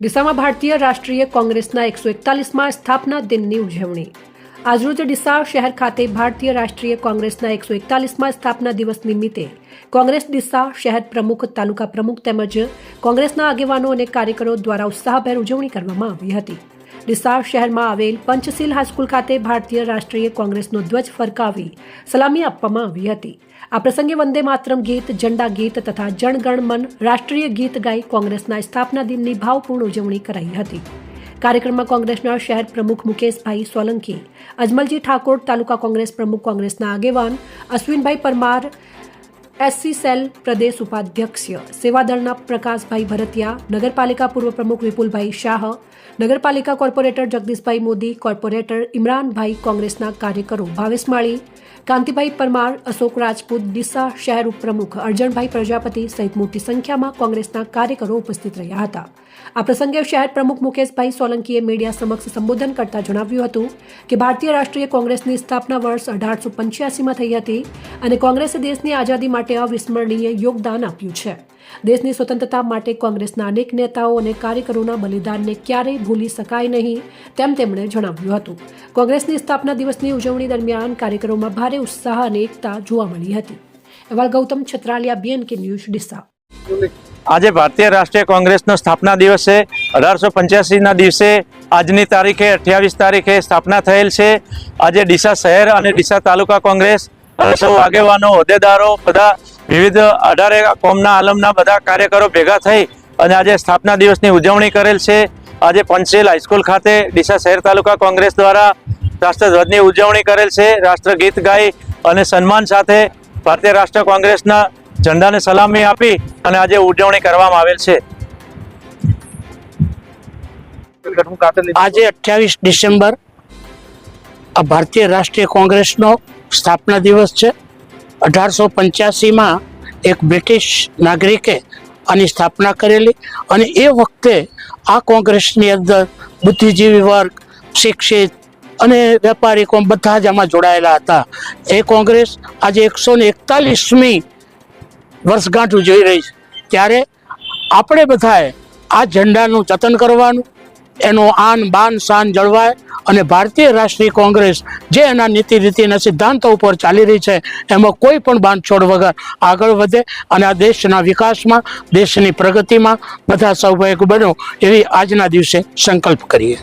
ડીસામાં ભારતીય રાષ્ટ્રીય કોંગ્રેસના એકસો એકતાલીસમાં સ્થાપના દિનની ઉજવણી. આજરોજ ડીસા શહેર ખાતે ભારતીય રાષ્ટ્રીય કોંગ્રેસના એકસો એકતાલીસમાં સ્થાપના દિવસ નિમિત્તે કોંગ્રેસ ડીસા શહેર પ્રમુખ, તાલુકા પ્રમુખ તેમજ કોંગ્રેસના આગેવાનો અને કાર્યકરો દ્વારા ઉત્સાહભેર ઉજવણી કરવામાં આવી હતી. ડીસા શહેરમાં આવેલ પંચશીલ હાઈસ્કૂલ ખાતે ભારતીય રાષ્ટ્રીય કોંગ્રેસનો ધ્વજ ફરકાવી સલામી આપવામાં આવી હતી. આ પ્રસંગે વંદે માતરમ ગીત, ઝંડા ગીત તથા જણગણ મન રાષ્ટ્રીય ગીત ગાઈ કોંગ્રેસના સ્થાપના દિનની ભાવપૂર્ણ ઉજવણી કરાઈ હતી. કાર્યક્રમમાં કોંગ્રેસના શહેર પ્રમુખ મુકેશભાઈ સોલંકી, અજમલજી ઠાકોર તાલુકા કોંગ્રેસ પ્રમુખ કોંગ્રેસના આગેવાન અશ્વિનભાઈ પરમાર એસસી સેલ પ્રદેશ ઉપાધ્યક્ષ સેવાદળના પ્રકાશભાઈ ભરતિયા, નગરપાલિકા પૂર્વ પ્રમુખ વિપુલભાઈ શાહ, નગરપાલિકા કોર્પોરેટર જગદીશભાઈ મોદી, કોર્પોરેટર ઇમરાનભાઈ કોંગ્રેસના કાર્યકરો ભાવેશ માળી, કાંતિભાઈ પરમાર, અશોક રાજપૂત, ડીસા શહેર ઉપપ્રમુખ અર્જણભાઈ પ્રજાપતિ સહિત મોટી સંખ્યામાં કોંગ્રેસના કાર્યકરો ઉપસ્થિત રહ્યા હતા. આ પ્રસંગે શહેર પ્રમુખ મુકેશભાઈ સોલંકીએ મીડિયા સમક્ષ સંબોધન કરતા જણાવ્યું હતું કે ભારતીય રાષ્ટ્રીય કોંગ્રેસની સ્થાપના વર્ષ અઢારસો પંચ્યાસીમાં થઈ હતી અને કોંગ્રેસે દેશની આઝાદી માટે અવિસ્મરણીય યોગદાન આપ્યું છે. દેશની સ્વતંત્રતા માટે કોંગ્રેસના અનેક નેતાઓ અને કાર્યકરોના બલિદાનને ક્યારેય ભૂલી શકાય નહીં, તેમ તેમણે જણાવ્યું હતું. કોંગ્રેસની સ્થાપના દિવસની ઉજવણી દરમિયાન કાર્યકરોમાં ભારે ઉત્સાહ અને એકતા જોવા મળી હતી. અહેવાલ ગૌતમ છત્રાલિયા બીએનકે ન્યૂઝ ડીસા. આજે ભારતીય રાષ્ટ્રીય કોંગ્રેસનો સ્થાપના દિવસ છે અઢારસો પંચ્યાસીના દિવસે, આજની તારીખે અઠ્યાવીસ તારીખે સ્થાપના થયેલ છે. આજે ડીસા શહેર અને ડીસા તાલુકા કોંગ્રેસ સૌ આગેવાનો હોદ્દેદારો બધા વિવિધ અઢારે કોમના આલમના બધા કાર્યકરો ભેગા થઈ અને આજે સ્થાપના દિવસની ઉજવણી કરેલ છે. આજે પંચેલ હાઈસ્કૂલ ખાતે ડીસા શહેર તાલુકા કોંગ્રેસ દ્વારા રાષ્ટ્રધ્વજની ઉજવણી કરેલ છે. રાષ્ટ્રગીત ગાઈ અને સન્માન સાથે ભારતીય રાષ્ટ્ર કોંગ્રેસના ઝંડાને સલામી આપી અને આજે ઉજવણી કરવામાં આવેલ છે. આજે અઠ્યાવીસ ડિસેમ્બર આ ભારતીય રાષ્ટ્રીય કોંગ્રેસનો સ્થાપના દિવસ છે. અઢારસો પંચ્યાસીમાં એક બ્રિટિશ નાગરિકે આની સ્થાપના કરેલી અને એ વખતે આ કોંગ્રેસની અંદર બુદ્ધિજીવી વર્ગ, શિક્ષિત અને વેપારી કોમ બધા જ આમાં જોડાયેલા હતા. એ કોંગ્રેસ આજે એકસો ને એકતાલીસમી વર્ષગાંઠ ઉજવી રહી છે. ત્યારે આપણે બધાએ આ ઝંડાનું જતન કરવાનું, એનો આન બાન શાન જળવાય અને ભારતીય રાષ્ટ્રીય કોંગ્રેસ જે એના નીતિ રીતિના સિદ્ધાંતો ઉપર ચાલી રહી છે, એમાં કોઈ પણ બાંધછોડ વગર આગળ વધે અને આ દેશના વિકાસમાં, દેશની પ્રગતિમાં બધા સૌભાગ્ય બનો એવી આજના દિવસે સંકલ્પ કરીએ.